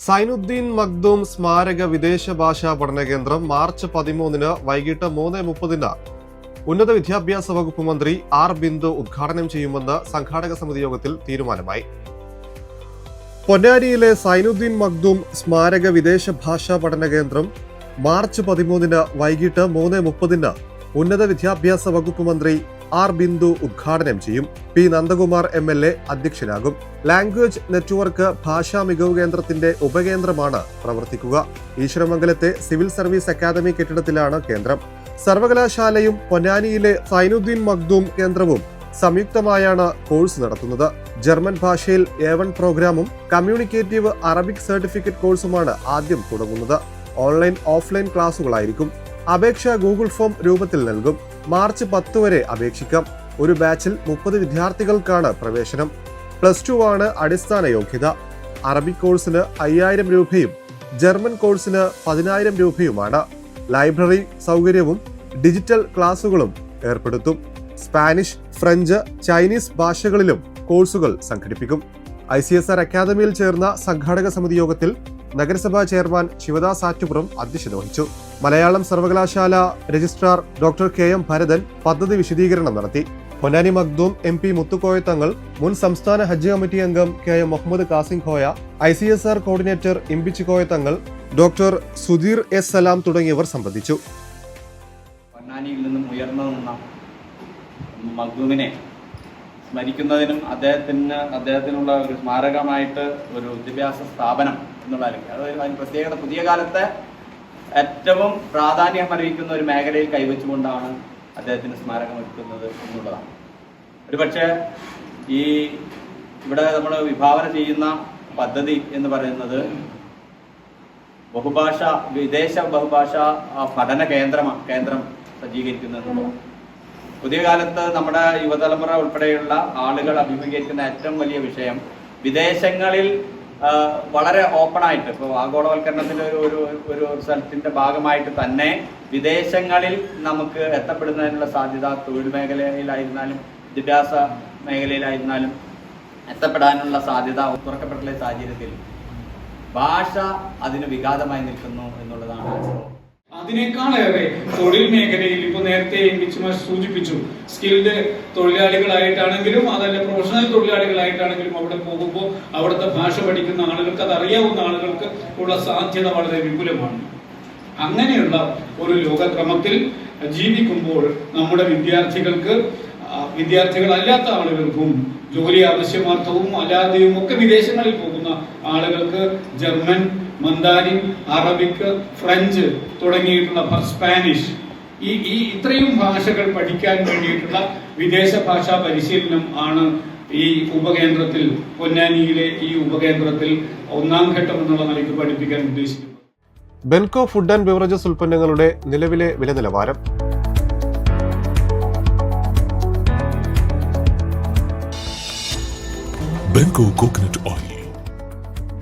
സൈനുദ്ദീൻ മഖ്ദൂം സ്മാരക വിദേശ ഭാഷാ പഠന കേന്ദ്രം മാർച്ച് പതിമൂന്നിന് വൈകിട്ട് മൂന്ന് മുപ്പതിന് ഉന്നത വിദ്യാഭ്യാസ വകുപ്പ് മന്ത്രി ആർ ബിന്ദു ഉദ്ഘാടനം ചെയ്യുമെന്ന് സംഘാടക സമിതി യോഗത്തിൽ തീരുമാനമായി. പൊന്നാനിയിലെ സൈനുദ്ദീൻ മഖ്ദൂം സ്മാരക വിദേശ ഭാഷാ പഠന കേന്ദ്രം മാർച്ച് പതിമൂന്നിന് വൈകിട്ട് മൂന്ന് മുപ്പതിന് ഉന്നത വിദ്യാഭ്യാസ വകുപ്പ് മന്ത്രി ആർ ബിന്ദു ഉദ്ഘാടനം ചെയ്യും. P Nandakumar M L A അധ്യക്ഷനാകും. Language network ഭാഷാ മികവ് കേന്ദ്രത്തിന്റെ ഉപകേന്ദ്രമാണ് പ്രവർത്തിക്കുക. ഈശ്വരമംഗലത്തെ സിവിൽ സർവീസ് അക്കാദമി കെട്ടിടത്തിലാണ് കേന്ദ്രം. സർവകലാശാലയും പൊന്നാനിയിലെ സൈനുദ്ദീൻ മഖ്ദൂം കേന്ദ്രവും സംയുക്തമായാണ് കോഴ്സ് നടത്തുന്നത്. ജർമ്മൻ ഭാഷയിൽ എ വൺ പ്രോഗ്രാമും കമ്മ്യൂണിക്കേറ്റീവ് അറബിക് സർട്ടിഫിക്കറ്റ് കോഴ്സുമാണ് ആദ്യം തുടങ്ങുന്നത്. ഓൺലൈൻ ഓഫ്ലൈൻ ക്ലാസുകളായിരിക്കും. അപേക്ഷ ഗൂഗിൾ ഫോം രൂപത്തിൽ നൽകും. മാർച്ച് പത്ത് വരെ അപേക്ഷിക്കാം. ഒരു ബാച്ചിൽ മുപ്പത് വിദ്യാർത്ഥികൾക്കാണ് പ്രവേശനം. പ്ലസ് ടു ആണ് അടിസ്ഥാന യോഗ്യത. അറബിക് കോഴ്സിന് അയ്യായിരം രൂപയും ജർമ്മൻ കോഴ്സിന് പതിനായിരം രൂപയുമാണ്. ലൈബ്രറി സൗകര്യവും ഡിജിറ്റൽ ക്ലാസുകളും ഏർപ്പെടുത്തും. സ്പാനിഷ് ഫ്രഞ്ച് ചൈനീസ് ഭാഷകളിലും കോഴ്സുകൾ സംഘടിപ്പിക്കും. ഐ സി എസ് ആർ അക്കാദമിയിൽ ചേർന്ന സംഘാടക സമിതി യോഗത്തിൽ നഗരസഭാ ചെയർമാൻ ശിവദാസ് ആറ്റുപുറം അധ്യക്ഷത വഹിച്ചു. മലയാളം സർവകലാശാല registrar doctor K M Bharathan പദ്ധതി വിശദീകരണം നടത്തി. പൊന്നാനി മഖ്ദൂം എം പി മുത്തുക്കോയത്തങ്ങൾ മുൻ സംസ്ഥാന ഹജ്ജ് കമ്മിറ്റി അംഗം K M Muhammad Kasim Koya I C S R coordinator Imbichi Koyathangal Thangal doctor Sudheer S Salam തുടങ്ങിയവർ സംബന്ധിച്ചു. പൊന്നാനിയിൽ നിന്നും ഉയർന്നു നിന്ന മഖ്ദൂമിനെ സ്മരിക്കുന്നതിനും അദ്ദേഹത്തിന് അദ്ദേഹത്തിനുള്ള ഒരു സ്മാരകമായിട്ട് ഒരു വിദ്യാഭ്യാസ സ്ഥാപനം എന്നുള്ള അല്ലെങ്കിൽ അതായത് അതിന് പ്രത്യേകത പുതിയ കാലത്തെ ഏറ്റവും പ്രാധാന്യം അറിയിക്കുന്ന ഒരു മേഖലയിൽ കൈവച്ചുകൊണ്ടാണ് അദ്ദേഹത്തിന് സ്മാരകം ഒരുക്കുന്നത് എന്നുള്ളതാണ്. ഒരുപക്ഷെ ഈ ഇവിടെ നമ്മൾ വിഭാവന ചെയ്യുന്ന പദ്ധതി എന്ന് പറയുന്നത് ബഹുഭാഷ വിദേശ ബഹുഭാഷ പഠന കേന്ദ്രമ കേന്ദ്രം സജ്ജീകരിക്കുന്നത് പുതിയ കാലത്ത് നമ്മുടെ യുവതലമുറ ഉൾപ്പെടെയുള്ള ആളുകൾ അഭിമുഖീകരിക്കുന്ന ഏറ്റവും വലിയ വിഷയം വിദേശങ്ങളിൽ വളരെ ഓപ്പൺ ആയിട്ട് ഇപ്പോൾ ആഗോളവൽക്കരണത്തിന്റെ ഒരു ഒരു ഒരു സ്ഥലത്തിന്റെ ഭാഗമായിട്ട് തന്നെ വിദേശങ്ങളിൽ നമുക്ക് എത്തപ്പെടുന്നതിനുള്ള സാധ്യത തൊഴിൽ മേഖലയിലായിരുന്നാലും വിദ്യാഭ്യാസ മേഖലയിലായിരുന്നാലും എത്തപ്പെടാനുള്ള സാധ്യത തുറക്കപ്പെട്ടുള്ള സാഹചര്യത്തിൽ ഭാഷ അതിന് വിഘാതമായി നിൽക്കുന്നു എന്നുള്ളതാണ്. അതിനേക്കാളേറെ തൊഴിൽ മേഖലയിൽ ഇപ്പൊ നേരത്തെ മിച്ചുമാർ സൂചിപ്പിച്ചു. സ്കിൽഡ് തൊഴിലാളികളായിട്ടാണെങ്കിലും അതല്ല പ്രൊഫഷണൽ തൊഴിലാളികളായിട്ടാണെങ്കിലും അവിടെ പോകുമ്പോൾ അവിടുത്തെ ഭാഷ പഠിക്കുന്ന ആളുകൾക്ക് അത് അറിയാവുന്ന ആളുകൾക്ക് ഉള്ള സാധ്യത വളരെ വിപുലമാണ്. അങ്ങനെയുള്ള ഒരു ലോകക്രമത്തിൽ ജീവിക്കുമ്പോൾ നമ്മുടെ വിദ്യാർത്ഥികൾക്ക് വിദ്യാർത്ഥികൾ വിദ്യാർത്ഥികളല്ലാത്ത ആളുകൾക്കും ജോലി ആവശ്യമാർത്ഥവും അല്ലാതെയും ഒക്കെ വിദേശങ്ങളിൽ പോകുന്ന ആളുകൾക്ക് ജർമ്മൻ മന്ദാരിൻ അറബിക് ഫ്രഞ്ച് തുടങ്ങിയിട്ടുള്ള സ്പാനിഷ്. ഈ ഈ ഇത്രയും ഭാഷകൾ പഠിക്കാൻ വേണ്ടിയിട്ടുള്ള വിദേശ ഭാഷാ പരിശീലനം ആണ് ഈ ഉപകേന്ദ്രത്തിൽ പൊന്നാനിയിലെ ഈ ഉപകേന്ദ്രത്തിൽ ഒന്നാം ഘട്ടം എന്നുള്ള നിലയ്ക്ക് പഠിപ്പിക്കാൻ ഉദ്ദേശിക്കുന്നത്. ബെൻകോ ഫുഡ് ആൻഡ് ബെവറേജസ് ഉൽപ്പന്നങ്ങളുടെ നിലവിലെ വില നിലവാരം. Benco coconut oil.